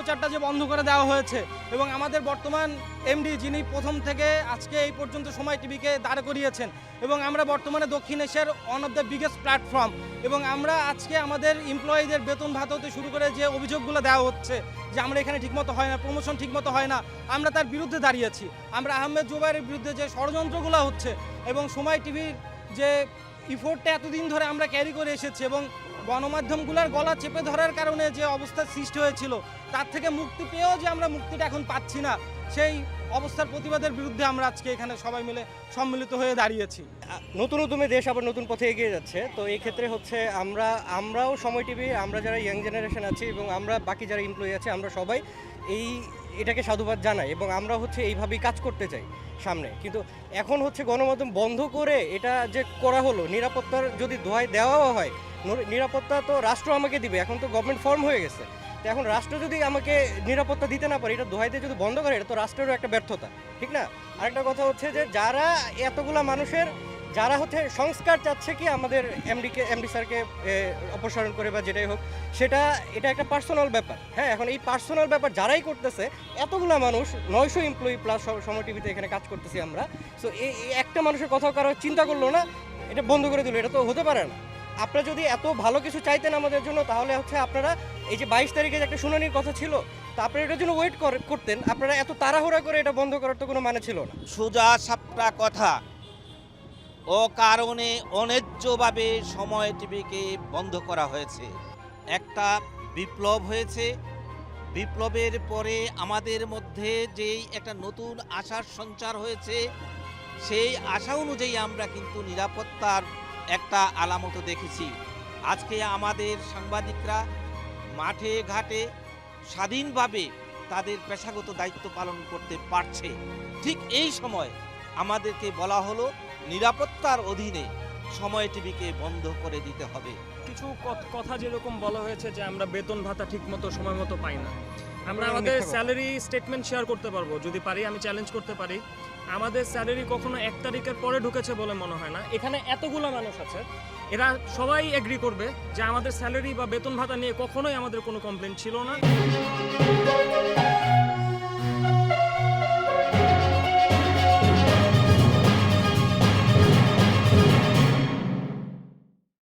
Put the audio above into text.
প্রচারটা যে বন্ধ করে দেওয়া হয়েছে এবং আমাদের বর্তমান এমডি যিনি প্রথম থেকে আজকে এই পর্যন্ত সময় টিভিকে দাঁড় করিয়েছেন এবং আমরা বর্তমানে দক্ষিণ এশিয়ার one of the biggest platform এবং আমরা আজকে আমাদের এমপ্লয়ীদের বেতন ভাতা হতে শুরু করে যে অভিযোগগুলো দেওয়া হচ্ছে যে আমরা এখানে ঠিকমতো হয় না প্রমোশন ঠিকমতো হয় না, আমরা তার বিরুদ্ধে দাঁড়িয়েছি। আমরা আহমেদ জোবাইরের বিরুদ্ধে যে ষড়যন্ত্রগুলো হচ্ছে এবং সময় টিভির যে ইফোর্টটা এতদিন ধরে আমরা ক্যারি করে এসেছি এবং গণমাধ্যমগুলোর গলা চেপে ধরার কারণে যে অবস্থার সৃষ্টি হয়েছিল, তার থেকে মুক্তি পেয়েও যে আমরা মুক্তিটা এখন পাচ্ছি না, সেই অবস্থার প্রতিবাদের বিরুদ্ধে আমরা আজকে এখানে সবাই মিলে সম্মিলিত হয়ে দাঁড়িয়েছি। নতুন উদ্যমে দেশ আবার নতুন পথে এগিয়ে যাচ্ছে, তো এই ক্ষেত্রে হচ্ছে আমরা, আমরাও সময় টিভি, আমরা যারা ইয়াং জেনারেশন আছি এবং আমরা বাকি যারা এমপ্লয়ি আছে, আমরা সবাই এই, এটাকে সাধুবাদ জানাই এবং আমরা হচ্ছে এইভাবেই কাজ করতে চাই সামনে। কিন্তু এখন হচ্ছে গণমাধ্যম বন্ধ করে এটা যে করা হলো, নিরাপত্তার যদি দোহাই দেওয়াও হয় নিরাপত্তা তো রাষ্ট্র আমাকে দিবে, এখন তো গভর্নমেন্ট ফর্ম হয়ে গেছে। তো এখন রাষ্ট্র যদি আমাকে নিরাপত্তা দিতে না পারে, এটা দোহাইতে যদি বন্ধ করে, এটা তো রাষ্ট্রেরও একটা ব্যর্থতা, ঠিক না? আরেকটা কথা হচ্ছে যে যারা এতগুলা মানুষের, যারা হচ্ছে সংস্কার চাচ্ছে কি আমাদের এমডিকে এমডি স্যারকে অপসারণ করে বা যেটাই হোক, সেটা, এটা একটা পার্সোনাল ব্যাপার হ্যাঁ? এখন এই পার্সোনাল ব্যাপার যারাই করতেছে, এতগুলা মানুষ, নয়শো এমপ্লয়ি প্লাস সময় টিভিতে এখানে কাজ করতেছি আমরা সো এই এই একটা মানুষের কথাও কারও চিন্তা করল না, এটা বন্ধ করে দিল, এটা তো হতে পারে না। আপনারা যদি এত ভালো কিছু চাইতেন আমাদের জন্য, তাহলে হচ্ছে আপনারা এই যে বাইশ তারিখে যে একটা শুনানির কথা ছিল, তা আপনারা এটার জন্য ওয়েট করতেন। আপনারা এত তাড়াহুড়া করে এটা বন্ধ করার তো কোনো মানে ছিল না। সোজা সাপটা কথা। ও কারণে অন্যায্যভাবে সময় টিভিকে বন্ধ করা হয়েছে। একটা বিপ্লব হয়েছে। বিপ্লবের পরে আমাদের মধ্যে যেই একটা নতুন আশার সঞ্চার হয়েছে, সেই আশা অনুযায়ী আমরা কিন্তু নিরাপত্তার একটা আলামত দেখেছি। আজকে আমাদের সাংবাদিকরা মাঠে, ঘাটে স্বাধীনভাবে তাদের পেশাগত দায়িত্ব পালন করতে পারছে। ঠিক এই সময় আমাদেরকে বলা হলো, নিরাপত্তার অধীনে সময় টিভিকে বন্ধ করে দিতে হবে। কিছু কথা যেরকম বলা হয়েছে যে আমরা বেতন ভাতা ঠিকমতো সময় মতো পাই না। আমরা আমাদের স্যালারি স্টেটমেন্ট শেয়ার করতে পারব। যদি পারি আমি চ্যালেঞ্জ করতে পারি। আমাদের স্যালারি কখনো এক তারিখের পরে ঢুকেছে বলে মনে হয় না। এখানে এতগুলো মানুষ আছে এরা সবাই এগ্রি করবে যে আমাদের স্যালারি বা বেতন ভাতা নিয়ে কখনোই আমাদের কোনো কমপ্লেন ছিল না।